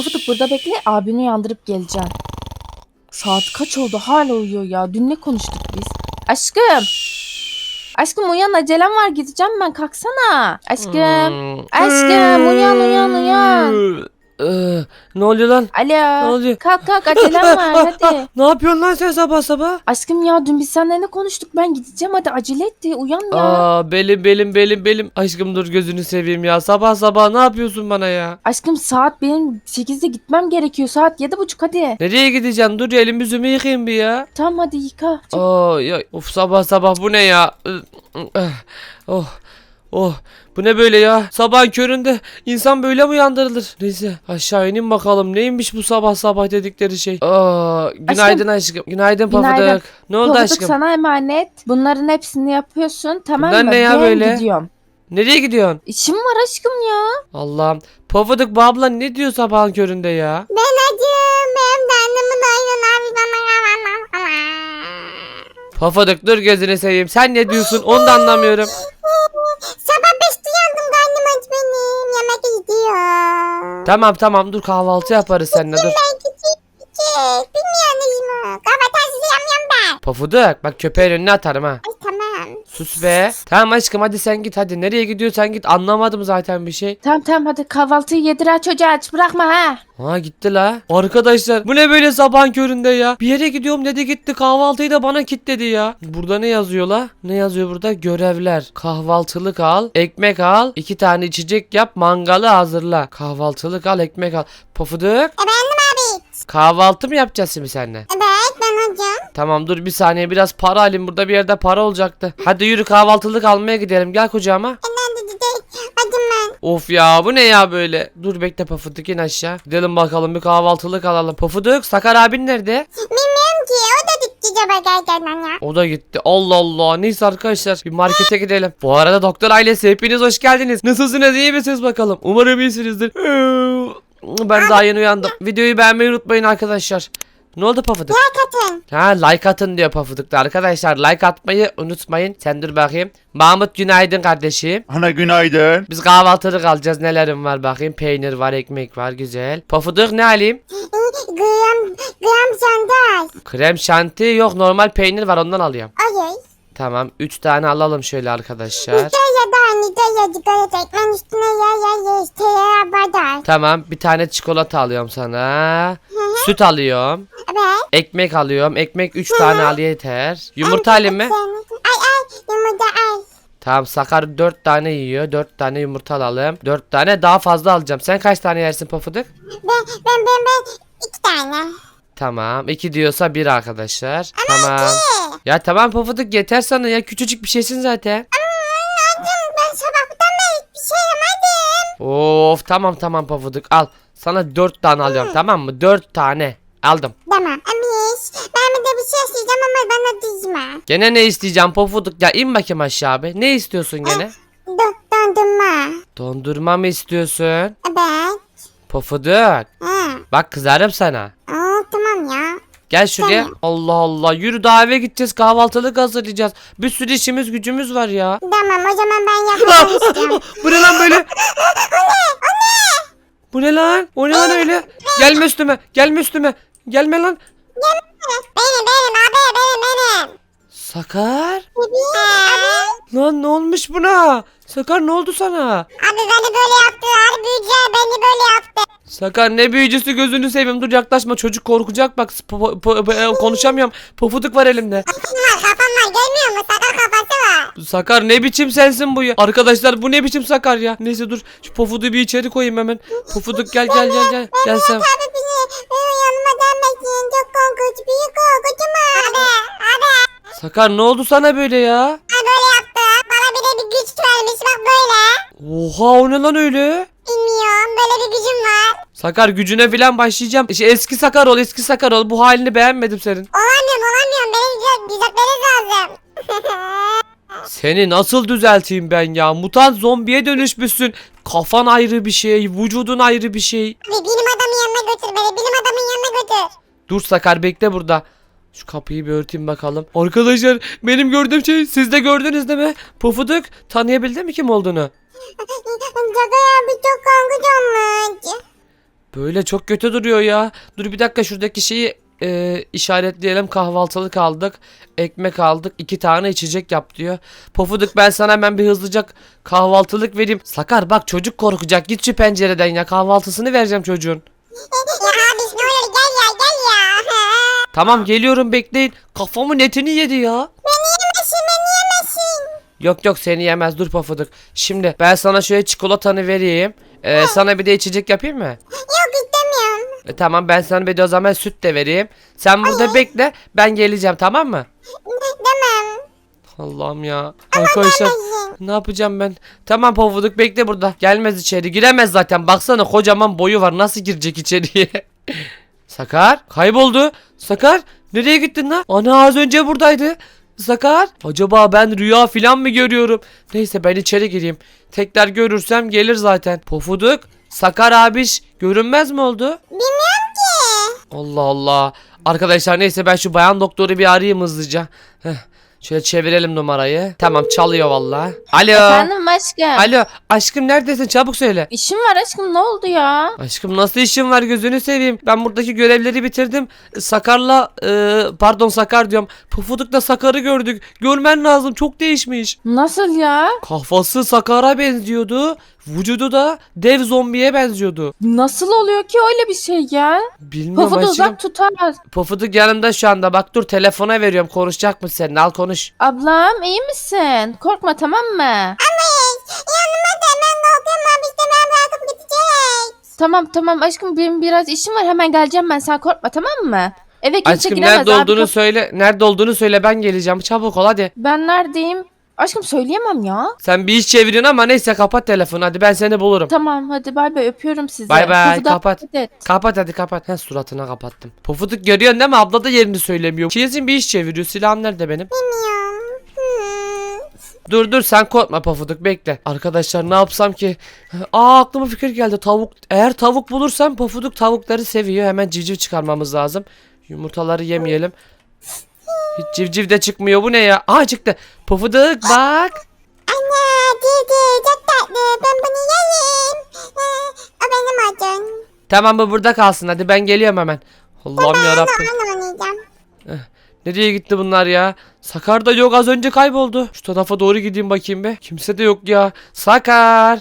Pofuduk burada bekle abini uyandırıp geleceğim. Saat kaç oldu hala uyuyor ya. Dün ne konuştuk biz? Aşkım. Aşkım uyan acelem var gideceğim ben kalksana. Aşkım. Hmm. Aşkım uyan uyan uyan. Ee, ne oluyor lan? Alo. Ne oluyor? Kalk kalk acelem var hadi. ne yapıyorsun lan sen sabah sabah? Aşkım ya dün biz seninle ne konuştuk ben gideceğim hadi acele etti uyan ya. Aa belim belim belim belim. Aşkım dur gözünü seveyim ya. Sabah sabah ne yapıyorsun bana ya? Aşkım saat benim 8'de gitmem gerekiyor saat 7.30 hadi. Nereye gideceğim? Dur ya, elimi yüzümü yıkayayım bir ya. Tamam hadi yıka. Aa ya of sabah sabah bu ne ya? Oh oh bu ne böyle ya? Sabah köründe insan böyle mi uyandırılır? Neyse aşağı ineyim bakalım neymiş bu sabah sabah dedikleri şey. Aa günaydın aşkım. Günaydın Pafuduk. Günaydın. Ne oldu Pofuduk aşkım? sana emanet. Bunların hepsini yapıyorsun tamam Bunlar mı? ne ya ben böyle? gidiyorum. Nereye gidiyorsun? İşim var aşkım ya. Allah'ım. Pofuduk bu abla ne diyor sabahın köründe ya? Ben acım. Benim de annemin oyunun abi bana Pofuduk dur gözünü seveyim. Sen ne diyorsun onu da anlamıyorum. Tamam tamam dur kahvaltı yaparız seninle dur. Mu? Kahvaltı yamyam ben. Pofuduk bak köpeğin önüne atarım ha. Sus be. Tamam aşkım hadi sen git hadi. Nereye gidiyorsan git. Anlamadım zaten bir şey. Tamam tamam hadi kahvaltıyı yedir ha çocuğa aç bırakma ha. Ha gitti la. Arkadaşlar bu ne böyle sabahın köründe ya. Bir yere gidiyorum dedi gitti. Kahvaltıyı da bana kilitledi ya. Burada ne yazıyor la? Ne yazıyor burada? Görevler. Kahvaltılık al. Ekmek al. iki tane içecek yap. Mangalı hazırla. Kahvaltılık al. Ekmek al. Pofuduk. Efendim abi. Kahvaltı mı yapacağız şimdi seninle? Hocam. Tamam dur bir saniye biraz para alayım. Burada bir yerde para olacaktı. Hadi yürü kahvaltılık almaya gidelim. Gel kucağıma. Ben de dedi. Acım ben. Of ya bu ne ya böyle? Dur bekle Pafuduk in aşağı. Gidelim bakalım bir kahvaltılık alalım. Pafuduk Sakar abin nerede? Bilmiyorum ki. O da gitti gerçekten ya. O da gitti. Allah Allah. Neyse arkadaşlar bir markete gidelim. Bu arada doktor ailesi hepiniz hoş geldiniz. Nasılsınız iyi misiniz bakalım? Umarım iyisinizdir. Ben daha yeni uyandım. Videoyu beğenmeyi unutmayın arkadaşlar. Ne oldu Pafuduk? Katın. Ha like atın diyor Pafuduk'ta arkadaşlar. Like atmayı unutmayın. Sen dur bakayım. Mahmut günaydın kardeşim. Ana günaydın. Biz kahvaltılık alacağız. Nelerim var bakayım. Peynir var, ekmek var. Güzel. Pafuduk ne alayım? Gram, gram sandal. Krem şanti yok. Normal peynir var. Ondan alıyorum. Ay Tamam. 3 tane alalım şöyle arkadaşlar. İşte ya da hani de ya çikolata ekmeğin üstüne ya ya işte ya badar. Tamam. Bir tane çikolata alıyorum sana. Süt alıyorum. Evet. Ekmek alıyorum. Ekmek 3 tane al yeter. Yumurta alayım mı? Ay ay yumurta ay. Tamam Sakar 4 tane yiyor. 4 tane yumurta alalım. 4 tane daha fazla alacağım. Sen kaç tane yersin Pafuduk? Ben ben ben ben iki tane. Tamam. 2 diyorsa 1 arkadaşlar. tamam. İki. Ya tamam Pafuduk yeter sana ya. Küçücük bir şeysin zaten. Anacığım ben sabahtan beri hiçbir şey yemedim. Of tamam tamam Pafuduk al. Sana 4 tane alıyorum tamam mı? 4 tane. Aldım. Tamam. Amiş ben de bir şey isteyeceğim ama bana dizme. Gene ne isteyeceğim Pafuduk? Ya in bakayım aşağı abi. Ne istiyorsun gene? Do dondurma. Dondurma mı istiyorsun? Evet. Pafuduk. Ha. Bak kızarım sana. Ya. Gel şuraya. Tamam. Allah Allah. Yürü daha eve gideceğiz. Kahvaltılık hazırlayacağız. Bir sürü işimiz gücümüz var ya. Tamam o zaman ben yapmak istiyorum. Bu ne lan böyle? Bu ne lan? O ne lan öyle? Gelme üstüme. Gelme üstüme. Gelme lan. Benim benim abi benim benim. Sakar. Abi. Lan ne olmuş buna? Sakar ne oldu sana? Abi beni böyle yaptılar. Büyücüler beni böyle yaptı. Sakar ne büyücüsü gözünü seveyim. Dur yaklaşma çocuk korkacak bak. Po- po- po- konuşamıyorum. Pofuduk var elimde. Kafam var kafam var. Görmüyor musun? Sakal kafası var. Sakar ne biçim sensin bu ya? Arkadaşlar bu ne biçim Sakar ya? Neyse dur şu pofuduğu bir içeri koyayım hemen. Pofuduk gel gel gel gel. Gel sen. Abi beni yanıma gelmesin. Çok korkunç. Büyük korkucum abi. Abi. Sakar ne oldu sana böyle ya? Abi böyle yaptı. Bana bir de bir güç vermiş. Bak böyle. Oha o ne lan öyle? Bilmiyorum. Böyle bir gücüm var. Sakar gücüne falan başlayacağım. İşte eski Sakar ol eski Sakar ol. Bu halini beğenmedim senin. Olamıyorum olamıyorum. Beni düzelt- düzeltmeniz lazım. Seni nasıl düzelteyim ben ya? Mutant zombiye dönüşmüşsün. Kafan ayrı bir şey, vücudun ayrı bir şey. Abi bilim adamın yanına götür beni. Bilim adamın yanına götür. Dur Sakar bekle burada. Şu kapıyı bir örteyim bakalım. Arkadaşlar benim gördüğüm şey siz de gördünüz değil mi? Pofuduk tanıyabildin mi kim olduğunu? Caga abi çok korkunç olmuş. Böyle çok kötü duruyor ya. Dur bir dakika şuradaki şeyi e, işaretleyelim. Kahvaltılık aldık. Ekmek aldık. iki tane içecek yap diyor. Pofuduk ben sana hemen bir hızlıca kahvaltılık vereyim. Sakar bak çocuk korkacak. Git şu pencereden ya. Kahvaltısını vereceğim çocuğun. ya abi ne olur gel ya gel. Tamam geliyorum bekleyin. Kafamın etini yedi ya. Beni yemezsin beni yemezsin. Yok yok seni yemez dur Pofuduk. Şimdi ben sana şöyle çikolatanı vereyim. Ee, sana bir de içecek yapayım mı? Yok istemiyorum. E, tamam ben sana bir de o zaman süt de vereyim. Sen burada bekle ben geleceğim tamam mı? Demem. Allah'ım ya. Arkadaşlar Gelmesin. ne yapacağım ben? Tamam Pofuduk bekle burada. Gelmez içeri giremez zaten. Baksana kocaman boyu var nasıl girecek içeriye? Sakar kayboldu. Sakar nereye gittin lan? Ana az önce buradaydı. Sakar acaba ben rüya falan mı görüyorum? Neyse ben içeri gireyim. Tekrar görürsem gelir zaten. Pofuduk Sakar abiş görünmez mi oldu? Bilmiyorum ki. Allah Allah. Arkadaşlar neyse ben şu bayan doktoru bir arayayım hızlıca. Heh, şöyle çevirelim numarayı. Tamam çalıyor valla. Alo. Efendim aşkım. Alo aşkım neredesin çabuk söyle. İşim var aşkım ne oldu ya? Aşkım nasıl işin var gözünü seveyim. Ben buradaki görevleri bitirdim. Sakar'la e, pardon Sakar diyorum. Pufuduk'la Sakar'ı gördük. Görmen lazım çok değişmiş. Nasıl ya? Kafası Sakar'a benziyordu. Vücudu da dev zombiye benziyordu. Nasıl oluyor ki öyle bir şey ya? Bilmiyorum Pafudu aşkım. uzak tutar. Pufuduk yanımda şu anda. Bak dur telefona veriyorum. Konuşacak mısın seninle? Al konuş. Ablam iyi misin? Korkma tamam mı? Yanıma da hemen korkuyorum abi işte ben bırakıp gidecek. Tamam tamam aşkım benim biraz işim var hemen geleceğim ben sen korkma tamam mı? Eve kimse Aşkım giremez nerede abi. olduğunu söyle. Nerede olduğunu söyle ben geleceğim. Çabuk ol hadi. Ben neredeyim? Aşkım söyleyemem ya. Sen bir iş çeviriyorsun ama neyse kapat telefonu. Hadi ben seni bulurum. Tamam hadi bay bay öpüyorum sizi. Bay bay, kapat. dikkat et. Kapat hadi kapat. Ha suratına kapattım. Pofuduk görüyorsun değil mi? Abla da yerini söylemiyor. Kesin bir iş çeviriyor. Silahım nerede benim? Bilmiyorum. Hmm. Dur dur sen korkma Pofuduk bekle. Arkadaşlar ne yapsam ki? Aa aklıma fikir geldi. Tavuk. Eğer tavuk bulursam Pofuduk tavukları seviyor. Hemen civciv çıkarmamız lazım. Yumurtaları yemeyelim. Hiç civciv de çıkmıyor. Bu ne ya? Aa çıktı. Pofuduk bak. Ana dedi çok tatlı ben bunu yerim. Ee, o benim olsun. Tamam bu burada kalsın. Hadi ben geliyorum hemen. Allah'ım yarabbim. Ben oynayacağım. Nereye gitti bunlar ya? Sakar da yok az önce kayboldu. Şu tarafa doğru gideyim bakayım be. Kimse de yok ya. Sakar.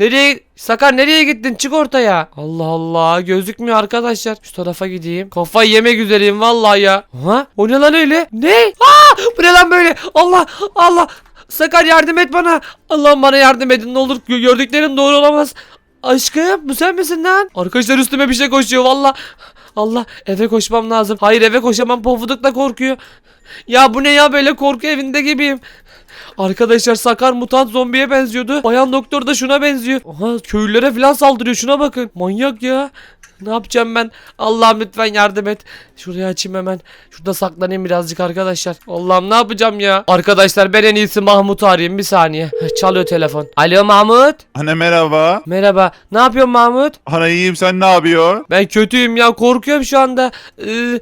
Nereye? Sakar nereye gittin? Çık ortaya. Allah Allah gözükmüyor arkadaşlar. Şu tarafa gideyim. Kafayı yemek üzereyim vallahi ya. Ha? O ne lan öyle? Ne? Aa! Bu ne lan böyle? Allah Allah. Sakar yardım et bana. Allah'ım bana yardım edin ne olur. Gö- Gördüklerim doğru olamaz. Aşkım bu sen misin lan? Arkadaşlar üstüme bir şey koşuyor valla. Allah eve koşmam lazım. Hayır eve koşamam pofuduk korkuyor. Ya bu ne ya böyle korku evinde gibiyim. Arkadaşlar Sakar mutant zombiye benziyordu. Bayan doktor da şuna benziyor. Aha köylülere falan saldırıyor şuna bakın. Manyak ya. Ne yapacağım ben? Allah'ım lütfen yardım et. Şurayı açayım hemen. Şurada saklanayım birazcık arkadaşlar. Allah'ım ne yapacağım ya? Arkadaşlar ben en iyisi Mahmut'u arayayım bir saniye. Çalıyor telefon. Alo Mahmut. Anne merhaba. Merhaba. Ne yapıyorsun Mahmut? Ana iyiyim sen ne yapıyorsun? Ben kötüyüm ya korkuyorum şu anda. Ee,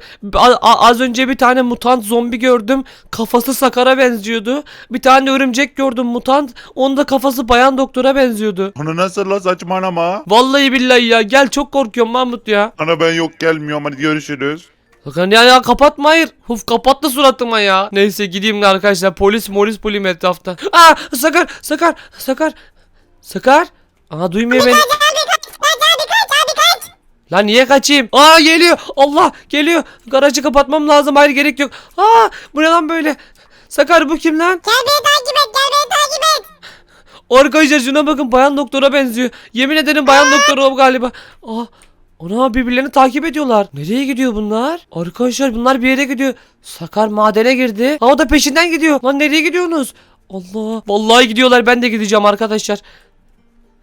az önce bir tane mutant zombi gördüm. Kafası Sakar'a benziyordu. Bir tane örümcek gördüm mutant. Onun da kafası bayan doktora benziyordu. Ana nasıl la saçmalama. Vallahi billahi ya gel çok korkuyorum Mahmut ya. Ana ben yok gelmiyorum hadi görüşürüz. Sakın ya ya kapatma hayır. Uf kapattı suratıma ya. Neyse gideyim de arkadaşlar polis molis bulayım etrafta. Aa Sakar Sakar Sakar Sakar. Aa duymuyor beni. Lan niye kaçayım? Aa geliyor. Allah geliyor. Garajı kapatmam lazım. Hayır gerek yok. Aa bu ne lan böyle? Sakar bu kim lan? Gel beni takip et gel beni takip et. Arkadaşlar şuna bakın bayan doktora benziyor. Yemin ederim bayan doktor o galiba. Aa Ana birbirlerini takip ediyorlar. Nereye gidiyor bunlar? Arkadaşlar bunlar bir yere gidiyor. Sakar madene girdi. Ha o da peşinden gidiyor. Lan nereye gidiyorsunuz? Allah. Vallahi gidiyorlar ben de gideceğim arkadaşlar.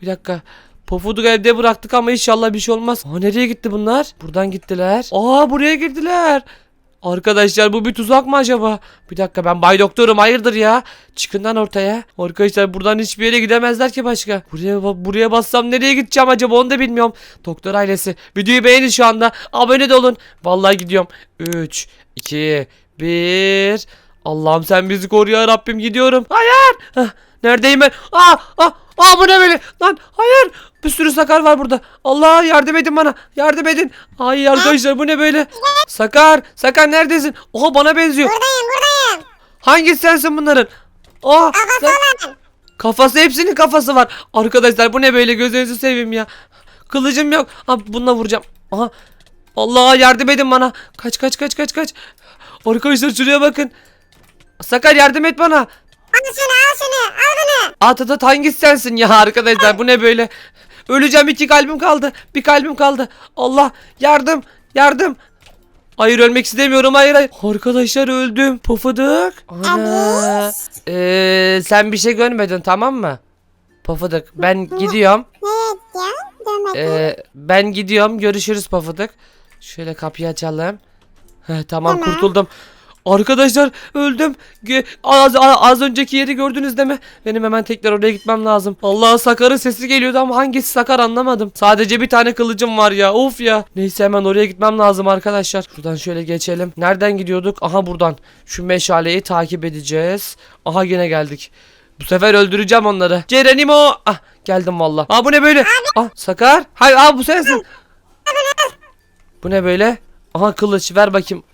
Bir dakika. Pofuduk evde bıraktık ama inşallah bir şey olmaz. Aa nereye gitti bunlar? Buradan gittiler. Aa buraya girdiler. Arkadaşlar bu bir tuzak mı acaba? Bir dakika ben Bay Doktor'um hayırdır ya? Çıkın lan ortaya. Arkadaşlar buradan hiçbir yere gidemezler ki başka. Buraya buraya bassam nereye gideceğim acaba onu da bilmiyorum. Doktor ailesi videoyu beğenin şu anda. Abone de olun. Vallahi gidiyorum. 3 2 1 Allah'ım sen bizi koru ya Rabbim gidiyorum. Hayır. Hah, neredeyim ben? Aa, aa, Aa bu ne böyle? Lan hayır. Bir sürü sakar var burada. Allah yardım edin bana. Yardım edin. Ay arkadaşlar bu ne böyle? Sakar. Sakar neredesin? Oha bana benziyor. Buradayım buradayım. Hangisi sensin bunların? Aa sen- Kafası hepsinin kafası var. Arkadaşlar bu ne böyle gözünüzü seveyim ya. Kılıcım yok. Ha bununla vuracağım. Aha. Allah yardım edin bana. Kaç kaç kaç kaç kaç. Arkadaşlar şuraya bakın. Sakar yardım et bana. Al şunu al şunu al bunu. Atatat hangisi sensin ya arkadaşlar bu ne böyle? Öleceğim iki kalbim kaldı. Bir kalbim kaldı. Allah yardım yardım. Hayır ölmek istemiyorum hayır hayır. Arkadaşlar öldüm. Pofuduk. Ana. Ee, sen bir şey görmedin tamam mı? Pofuduk ben gidiyorum. Evet ya. Dönmedi. Ee, ben gidiyorum. Görüşürüz Pofuduk. Şöyle kapıyı açalım. Heh, tamam Tamam. kurtuldum. Arkadaşlar öldüm. Az, az önceki yeri gördünüz değil mi? Benim hemen tekrar oraya gitmem lazım. Allah Sakar'ın sesi geliyordu ama hangisi Sakar anlamadım. Sadece bir tane kılıcım var ya. Of ya. Neyse hemen oraya gitmem lazım arkadaşlar. Şuradan şöyle geçelim. Nereden gidiyorduk? Aha buradan. Şu meşaleyi takip edeceğiz. Aha yine geldik. Bu sefer öldüreceğim onları. Cerenimo. Ah geldim valla. Aa bu ne böyle? Ah Sakar. Hayır aa bu sensin. Bu ne böyle? Aha kılıç ver bakayım.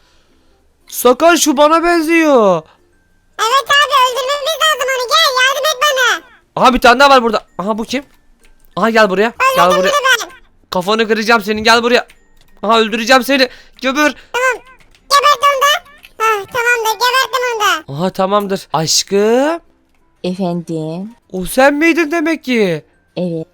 Sakar şu bana benziyor. Evet abi öldürmemiz lazım onu gel yardım et bana. Aha bir tane daha var burada. Aha bu kim? Aha gel buraya. Gel buraya. Ben. Kafanı kıracağım senin gel buraya. Aha öldüreceğim seni. Göbür. Gebert onu da. Ah tamamdır geberttim onu da. Aha tamamdır. Aşkım. Efendim. O sen miydin demek ki? Evet.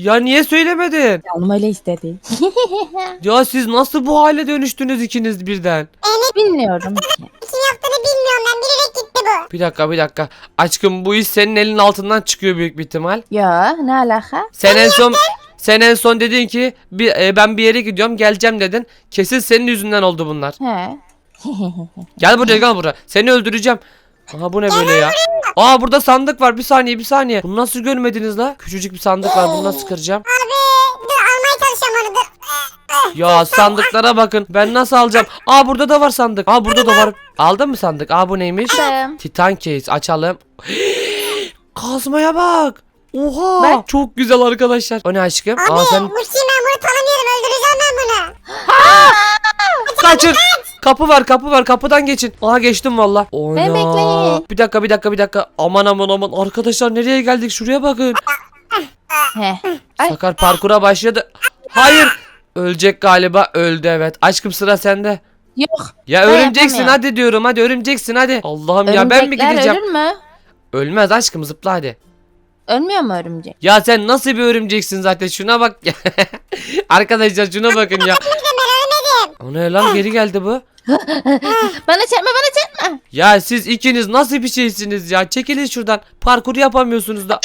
Ya niye söylemedin? Canım öyle istedi. Ya siz nasıl bu hale dönüştünüz ikiniz birden? Bilmiyorum ki. Kim yaptığını bilmiyorum ben bilerek gitti bu. Bir dakika bir dakika. Aşkım bu iş senin elin altından çıkıyor büyük bir ihtimal. Ya ne alaka? Sen en son sen en son dedin ki bir, e, ben bir yere gidiyorum geleceğim dedin. Kesin senin yüzünden oldu bunlar. He. Gel buraya gel buraya. Seni öldüreceğim. Aha bu ne böyle ya? Aa burada sandık var. Bir saniye bir saniye. Bunu nasıl görmediniz la? Küçücük bir sandık var. Bunu nasıl kıracağım? Abi dur almaya çalışıyorum onu dur. Ya sandıklara bakın. Ben nasıl alacağım? Aa burada da var sandık. Aa burada da var. Aldın mı sandık? Aa bu neymiş? Aldım. Titan case açalım. Kazmaya bak. Oha. Bak. Çok güzel arkadaşlar. O ne aşkım? Abi Aa sen bu kim ben bunu tanımıyorum öldüreceğim ben bunu. kaçın. Kapı var kapı var kapıdan geçin. Aha geçtim valla. Ben bekleyin. Bir dakika bir dakika bir dakika. Aman aman aman. Arkadaşlar nereye geldik? Şuraya bakın. Ay. Sakar parkura başladı. Hayır. Ölecek galiba. Öldü evet. Aşkım sıra sende. Yok. Ya Ben örümceksin yapamıyorum. hadi diyorum. Hadi örümceksin hadi. Allah'ım ya ben mi Örümcekler gideceğim? ölür mü? Ölmez aşkım zıpla hadi. Ölmüyor mu örümcek? Ya sen nasıl bir örümceksin zaten şuna bak. Arkadaşlar şuna bakın ya. O ne lan geri geldi bu. Bana çarpma bana çarpma. Ya siz ikiniz nasıl bir şeysiniz ya? Çekilin şuradan. Parkur yapamıyorsunuz da.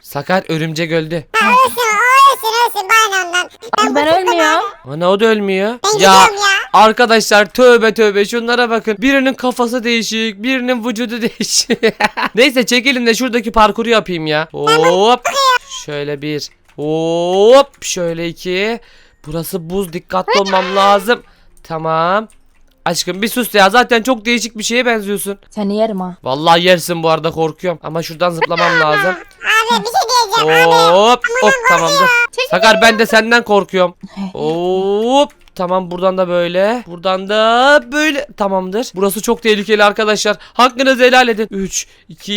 Sakar örümcek öldü. Bana ondan. Ama ben ölmüyorum. Ana o da ölmüyor. Ben Ya ya. arkadaşlar tövbe tövbe şunlara bakın. Birinin kafası değişik, birinin vücudu değişik. Neyse çekilin de şuradaki parkuru yapayım ya. Hop. Şöyle bir. Hop. Şöyle iki. Burası buz dikkatli olmam lazım. Tamam. Aşkım bir sus ya zaten çok değişik bir şeye benziyorsun. Seni yerim ha. Vallahi yersin bu arada korkuyorum. Ama şuradan zıplamam lazım. Abi bir şey diyeceğim abi. Hop hop tamamdır. Sakar ben de senden korkuyorum. Hop Tamam buradan da böyle. Buradan da böyle. Tamamdır. Burası çok tehlikeli arkadaşlar. Hakkınızı helal edin. 3, 2,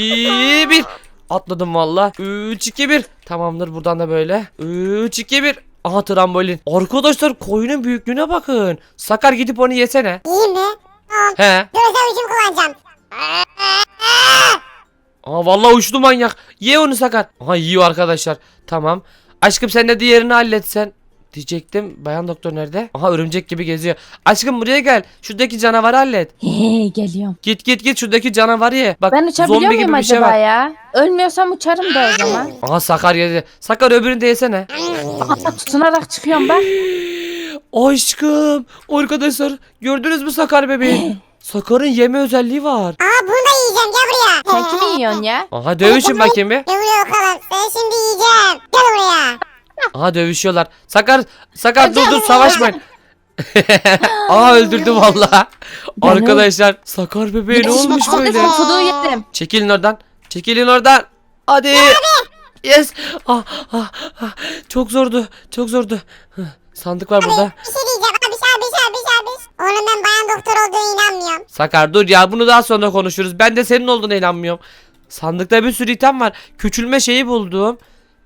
1. Atladım valla. 3, 2, 1. Tamamdır buradan da böyle. 3, 2, 1. Aha trambolin. Arkadaşlar koyunun büyüklüğüne bakın. Sakar gidip onu yesene. İyi mi? Tamam. He. Özel ucum kullanacağım. Aa vallahi uçtu manyak. Ye onu Sakar. Aha yiyor arkadaşlar. Tamam. Aşkım sen de diğerini halletsen. Diyecektim. Bayan doktor nerede? Aha örümcek gibi geziyor. Aşkım buraya gel. Şuradaki canavarı hallet. He geliyorum. Git git git şuradaki canavarı ye. Bak Ben uçabiliyor zombi muyum gibi bir şey acaba var. ya? Ölmüyorsam uçarım da o zaman. Aha Sakar yedi. Sakar öbürünü de yesene. Aa, tutunarak çıkıyorum bak. Aşkım. Arkadaşlar gördünüz mü Sakar bebeği? Sakar'ın yeme özelliği var. Aa bunu da yiyeceğim gel buraya. Sen kimi yiyorsun ya? Aha dövüşün bakayım bir. Gel buraya bakalım. Seni şimdi yiyeceğim. Gel buraya. Aha dövüşüyorlar. Sakar Sakar dur dur savaşmayın. Aha öldürdü valla. Arkadaşlar Sakar bebeğe ne olmuş böyle? Çekilin oradan. Çekilin oradan. Hadi. Yes. Ah, ah, ah. Çok zordu. Çok zordu. Sandık var burada. Bir şey diyeceğim abiş abiş abiş abiş. Oğlum ben bayan doktor olduğuna inanmıyorum. Sakar dur ya bunu daha sonra konuşuruz. Ben de senin olduğuna inanmıyorum. Sandıkta bir sürü item var. Küçülme şeyi buldum.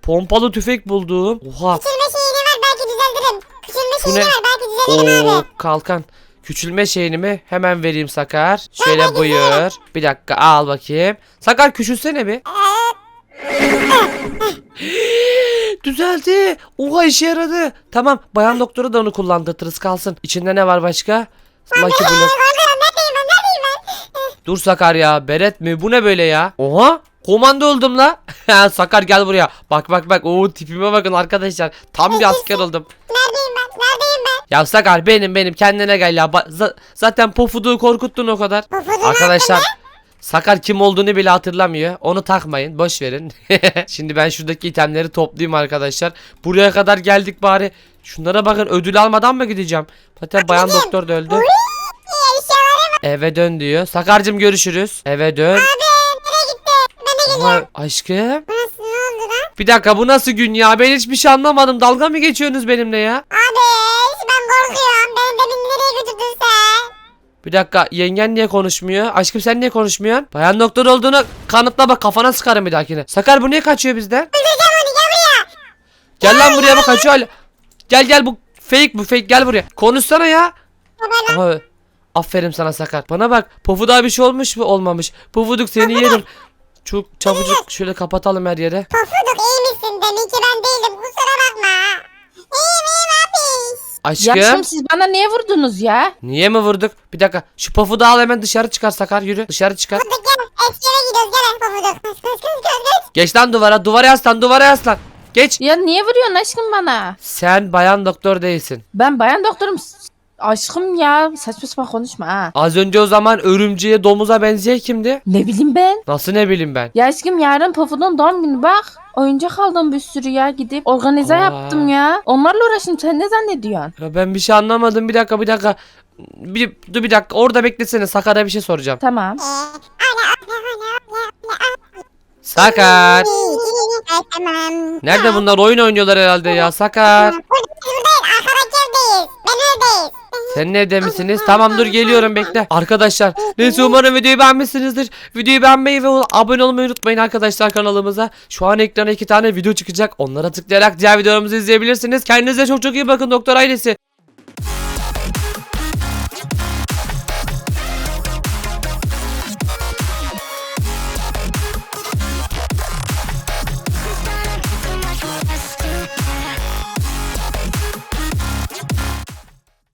Pompalı tüfek buldum. Oha. Küçülme şeyini ver belki düzeltirim. Küçülme Bu şeyini ne? ver belki düzeltirim Oo abi. kalkan. Küçülme şeyini mi? Hemen vereyim Sakar. Şöyle buyur. Bir dakika al bakayım. Sakar küçülsene bir. Düzeldi. Oha işe yaradı. Tamam bayan doktoru da onu kullandırırız kalsın. İçinde ne var başka? Lucky ben? Dur Sakar ya. Beret mi? Bu ne böyle ya? Oha. Komando oldum la. Sakar gel buraya. Bak bak bak. Oo tipime bakın arkadaşlar. Tam bir asker oldum. Neredeyim ben? Neredeyim ben? Ya Sakar benim benim kendine gel ya. Ba- za- zaten pofuduğu korkuttun o kadar. Pofuduğu Arkadaşlar Sakar kim olduğunu bile hatırlamıyor. Onu takmayın. Boş verin. Şimdi ben şuradaki itemleri toplayayım arkadaşlar. Buraya kadar geldik bari. Şunlara bakın ödül almadan mı gideceğim? Zaten bayan doktor da öldü. Eşyalarım Eve dön diyor. Sakarcım görüşürüz. Eve dön. abi? Ama aşkım. Nasıl ne oldu lan? Bir dakika bu nasıl gün ya? Ben hiçbir şey anlamadım. Dalga mı geçiyorsunuz benimle ya? Abi ben korkuyorum. Beni demin nereye götürdün sen? Bir dakika yengen niye konuşmuyor? Aşkım sen niye konuşmuyorsun? Bayan doktor olduğunu kanıtla bak kafana sıkarım bir dahakine. Sakar bu niye kaçıyor bizden? Öldüreceğim onu gel buraya. Gel lan buraya bak kaçıyor hala. Gel gel bu fake bu fake gel buraya. Konuşsana ya. Baba lan. Aha, aferin sana Sakar. Bana bak Pofuduk'a bir şey olmuş mu? Olmamış. Pofuduk seni yerim. Çok çabucak şöyle kapatalım her yere. Pofuduk iyi misin? Demin ki ben değildim. Kusura bakma. İyiyim iyiyim abi. Aşkım. Ya aşkım siz bana niye vurdunuz ya? Niye mi vurduk? Bir dakika. Şu Pofuduk'u al hemen dışarı çıkar Sakar yürü. Dışarı çıkar. Pofuduk gel. Eski eve gidiyoruz gel Pofuduk. Geç lan duvara. Duvara yaslan duvara yaslan. Geç. Ya niye vuruyorsun aşkım bana? Sen bayan doktor değilsin. Ben bayan doktorum. S- Aşkım ya saçma sapan konuşma ha. Az önce o zaman örümceğe domuza benzeyen kimdi? Ne bileyim ben. Nasıl ne bileyim ben. Ya aşkım yarın Pofud'un doğum günü bak. Oyuncak aldım bir sürü ya gidip organize Aa. yaptım ya. Onlarla uğraştım sen ne zannediyorsun? Ya ben bir şey anlamadım. Bir dakika bir dakika. Bir, dur bir dakika orada beklesene Sakar'a bir şey soracağım. Tamam. Sakar. Ay, Tamam. Nerede bunlar oyun oynuyorlar herhalde ya Sakar. Buradayız. Ben evdeyiz. Sen nerede misiniz? Tamam dur geliyorum bekle. Arkadaşlar neyse umarım videoyu beğenmişsinizdir. Videoyu beğenmeyi ve abone olmayı unutmayın arkadaşlar kanalımıza. Şu an ekrana iki tane video çıkacak. Onlara tıklayarak diğer videolarımızı izleyebilirsiniz. Kendinize çok çok iyi bakın doktor ailesi.